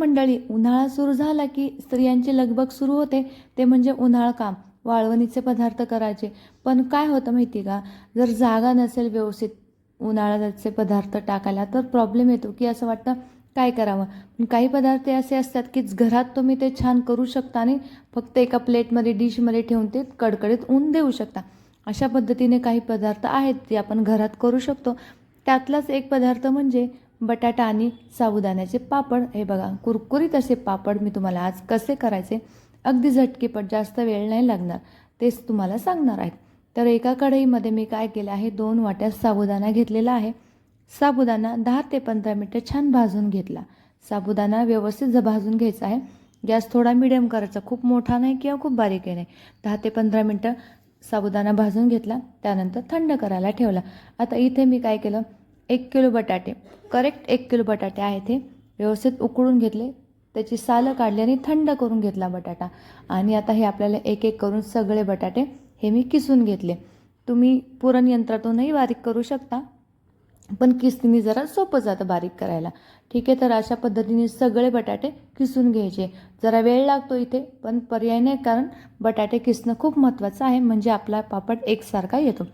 मंडळी उन्हाळा सुरू झाला की स्त्रियांची लगबग सुरू होते. ते म्हणजे उन्हाळा काम वाळवणीचे पदार्थ करायचे. पण काय होतं माहिती का? जर जागा नसेल व्यवस्थित उन्हाळ्याचे पदार्थ टाकायला तर प्रॉब्लेम येतो की असं वाटतं काय करावं? पण काही पदार्थ असे असतात की घरात तुम्ही ते छान करू शकता आणि फक्त एका प्लेटमध्ये डिशमध्ये ठेवून ते कडकडीत ऊन देऊ शकता. अशा पद्धतीने काही पदार्थ आहेत जे आपण घरात करू शकतो. त्यातलाच एक पदार्थ म्हणजे बटाटा आणि साबुदाण्याचे पापड. हे बघा कुरकुरीत असे पापड मी तुम्हाला आज कसे करायचे अगदी झटकीपट जास्त वेळ नाही लागणार तेच तुम्हाला सांगणार आहेत तर एका कढईमध्ये मी काय केलं आहे दोन वाट्या साबुदाणा घेतलेला आहे. साबुदाणा दहा ते पंधरा मिनटं छान भाजून घेतला. साबुदाणा व्यवस्थित भाजून घ्यायचा आहे. गॅस थोडा मिडियम करायचा खूप मोठा नाही किंवा खूप बारीक आहे. नाही दहा ते पंधरा मिनटं साबुदाणा भाजून घेतला त्यानंतर थंड करायला ठेवला. आता इथे मी काय केलं एक किलो बटाटे. करेक्ट एक किलो बटाटे आहेत हे. व्यवस्थित उकळून घेतले. त्याची सालं काढली आणि थंड करून घेतला बटाटा. आणि आता हे आपल्याला एक एक करून सगळे बटाटे हे मी किसून घेतले. तुम्ही पुरण यंत्रातूनही बारीक करू शकता. पण किसतीने जरा सोपं जातं बारीक करायला. ठीक आहे तर अशा पद्धतीने सगळे बटाटे किसून घ्यायचे. जरा वेळ लागतो इथे पण पर्याय नाही कारण बटाटे किसणं खूप महत्त्वाचं आहे. म्हणजे आपला पापड एकसारखा येतो.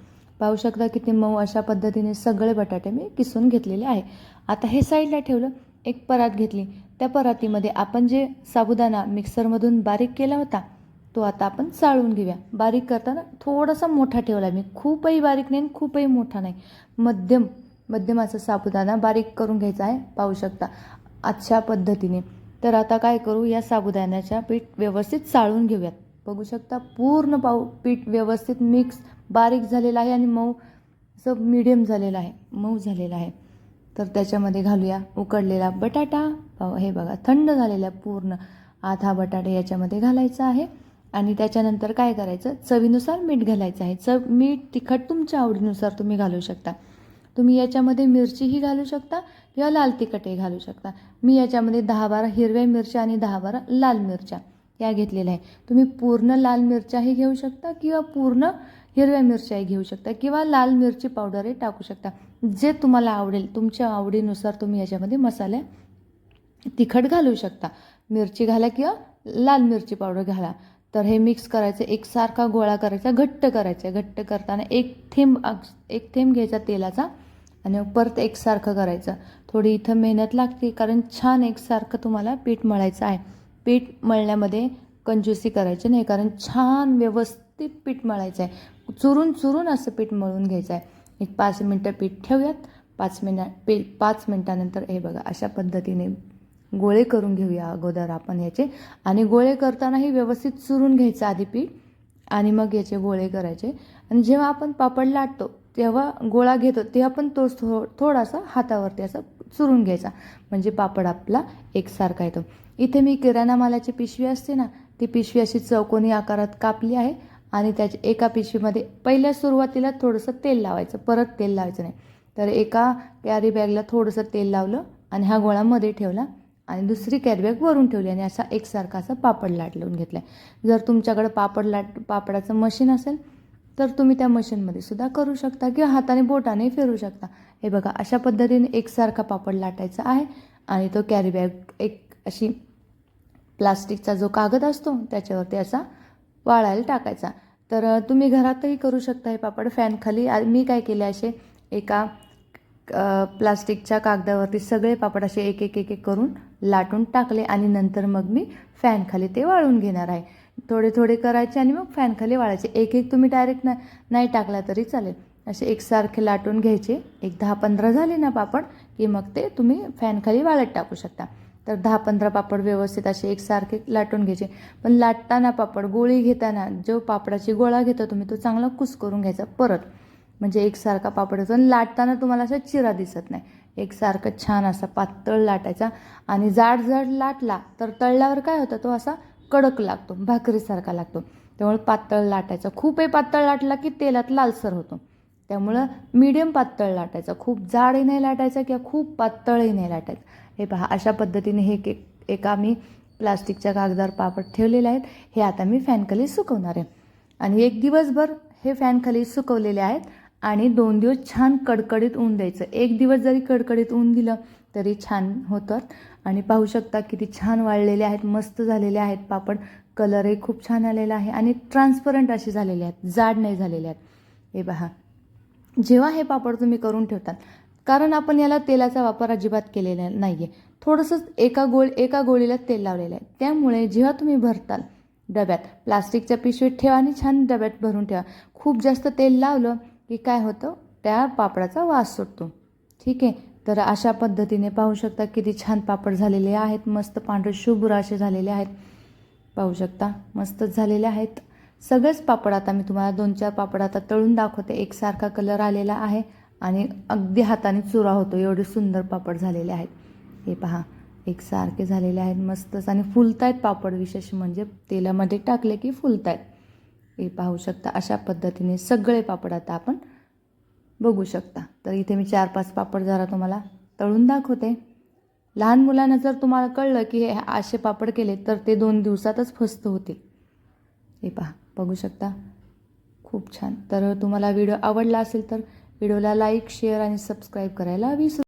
पाहू शकता किती मऊ अशा पद्धतीने सगळे बटाटे मी किसून घेतलेले आहे. आता हे साईडला ठेवलं एक परात घेतली. त्या परातीमध्ये आपण जे साबुदाणा मिक्सरमधून बारीक केला होता तो आता आपण चाळून घेऊया. बारीक करताना थोडासा मोठा ठेवला मी. खूपही बारीक नाही आणि खूपही मोठा नाही. मध्यम मध्यमाचा साबुदाणा बारीक करून घ्यायचा आहे पाहू शकता. अशा पद्धतीने. तर आता काय करू या साबुदाण्याच्या पीठ व्यवस्थित चाळून घेऊयात. बघू शकता पूर्ण पाऊ पीठ व्यवस्थित मिक्स बारीक झालेला आहे आणि मऊ असं मिडियम झालेलं आहे मऊ झालेलं आहे. तर त्याच्यामध्ये घालूया उकडलेला बटाटा. पाव- हे बघा थंड झालेला आहे पूर्ण आधा बटाटा याच्यामध्ये घालायचा आहे. आणि त्याच्यानंतर काय करायचं? चवीनुसार मीठ घालायचं आहे. चव मीठ तिखट तुमच्या आवडीनुसार तुम्ही घालू शकता. तुम्ही याच्यामध्ये मिरचीही घालू शकता किंवा लाल तिखटही घालू शकता. मी याच्यामध्ये दहा बारा हिरव्या मिरच्या आणि दहा बारा लाल मिरच्या या घेतलेल्या आहे. तुम्ही पूर्ण लाल मिरच्याही घेऊ शकता किंवा पूर्ण हिरव्या मिरच्याही घेऊ शकता किंवा लाल मिरची पावडरही टाकू शकता. जे तुम्हाला आवडेल तुमच्या आवडीनुसार तुम्ही याच्यामध्ये मसाले तिखट घालू शकता. मिरची घाला किंवा लाल मिरची पावडर घाला. तर हे मिक्स करायचं एकसारखा गोळा करायचा घट्ट करायचा. घट्ट करताना एक थेंब अग- एक थेंब घ्यायचा तेलाचा आणि परत एकसारखं करायचं. थोडी इथं मेहनत लागते कारण छान एकसारखं तुम्हाला पीठ मळायचं आहे. पीठ मळण्यामध्ये कंजूसी करायची नाही कारण छान व्यवस्थित पीठ मळायचं आहे. चुरून चुरून असं पीठ मळून घ्यायचं आहे एक पाच मिनटं पीठ ठेवूयात. पाच मिनिट पी पाच मिनटानंतर हे बघा अशा पद्धतीने गोळे करून घेऊया अगोदर आपण याचे. आणि गोळे करतानाही व्यवस्थित चुरून घ्यायचं आधी पीठ आणि मग याचे गोळे करायचे. आणि जेव्हा आपण पापड लाटतो तेव्हा गोळा घेतो तेव्हा पण तो थो थोडासा हातावरती असा चुरून घ्यायचा. म्हणजे पापड आपला एकसारखा येतो. इथे मी किराणा मालाची पिशवी असते ना ती पिशवी अशी चौकोनी आकारात कापली आहे. आणि त्याच्या एका पिशवीमध्ये पहिल्या सुरुवातीला थोडंसं तेल लावायचं परत तेल लावायचं नाही. तर एका कॅरी बॅगला थोडंसं तेल लावलं आणि हा गोळामध्ये ठेवला आणि दुसरी कॅरी बॅग वरून ठेवली आणि असा एकसारखा असा पापड लाट लावून घेतला जर तुमच्याकडं पापड लाट पापडाचं मशीन असेल तर तुम्ही त्या मशीनमध्ये सुद्धा करू शकता किंवा हाताने बोटाने फिरू शकता. हे बघा अशा पद्धतीने एकसारखा पापड लाटायचा आहे आणि तो कॅरी बॅग एक अशी प्लास्टिकचा जो कागद असतो त्याच्यावरती असा वाळायला टाकायचा. तर तुम्ही घरातही करू शकता हे पापड. फॅनखाली मी काय केले असे एका प्लास्टिकच्या कागदावरती सगळे पापड असे एक एक एक एक करून लाटून टाकले आणि नंतर मग मी फॅनखाली ते वाळून घेणार आहे. थोडे थोडे करायचे आणि मग फॅनखाली वाळायचे. एक एक तुम्ही डायरेक्ट ना नाही टाकला तरी चालेल. असे एकसारखे लाटून घ्यायचे. एक दहा पंधरा झाले ना पापड की मग ते तुम्ही फॅनखाली वाळत टाकू शकता. तर दहा पंधरा पापड व्यवस्थित असे एकसारखे लाटून घ्यायचे. पण लाटताना पापड गोळी घेताना जो पापडाची गोळा घेतो तुम्ही तो चांगला कुस करून घ्यायचा परत. म्हणजे एकसारखा पापड आणि लाटताना तुम्हाला असा चिरा दिसत नाही. एकसारखं छान असा पातळ लाटायचा. आणि जाड जाड लाटला तर तळल्यावर काय होतं? तो असा कडक लागतो. भाकरीसारखा लागतो. त्यामुळे पातळ लाटायचा. खूपही पातळ लाटला की तेलात लालसर होतो. त्यामुळं मीडियम पातळ लाटायचा. खूप जाडही नाही लाटायचा किंवा खूप पातळही नाही लाटायचं. हे पहा अशा पद्धतीने हे के एका मी प्लास्टिकच्या कागदावर पापड ठेवलेले आहेत. हे आता मी फॅनखाली सुकवणार आहे. आणि एक दिवसभर हे फॅनखाली सुकवलेले आहेत. आणि दोन दिवस छान कडकडीत ऊन द्यायचं. एक दिवस जरी कडकडीत ऊन दिलं तरी छान होतात आणि पाहू शकता किती छान वाळलेले आहेत मस्त झालेले आहेत पापड. कलरही खूप छान आलेला आहे. आणि ट्रान्सपरंट असे झालेले आहेत. जाड नाही झालेले आहेत. हे पहा जेव्हा हे पापड तुम्ही करून ठेवतात कारण आपण याला तेलाचा वापर अजिबात केलेला नाही आहे थोडंसंच एका गोळ एका गोळीला तेल लावलेलं आहे. त्यामुळे जेव्हा तुम्ही भरताल डब्यात प्लास्टिकच्या पिशवीत ठेवा आणि छान डब्यात भरून ठेवा. खूप जास्त तेल लावलं की काय होतं? त्या पापडाचा वास सुटतो. ठीक आहे? तर अशा पद्धतीने पाहू शकता किती छान पापड झालेले आहेत. मस्त पांढरे शुभ्र असे झालेले आहेत. पाहू शकता मस्तच झालेले आहेत. सगळेच पापड आता मी तुम्हाला दोन चार पापड आता तळून दाखवते. एकसारखा कलर आलेला आहे आणि अगदी हाताने चुरा होतो. एवढे सुंदर पापड झालेले आहेत. हे पहा एकसारखे झालेले आहेत मस्तच. आणि फुलतायत पापड विशेष म्हणजे तेलामध्ये टाकले की फुलतायत. हे पाहू शकता अशा पद्धतीने सगळे पापड आता आपण बघू शकता. तर इथे मी चार पाच पापड जरा तुम्हाला तळून दाखवते. लहान मुलांना जर तुम्हाला कळलं की हे असे पापड केले तर ते दोन दिवसातच फस्त होतील. हे पहा बघू शकता. खूप छान. तर तुम्हाला व्हिडिओ आवडला असेल तर व्हिडिओला लाईक शेअर आणि सबस्क्राईब करायला विसरू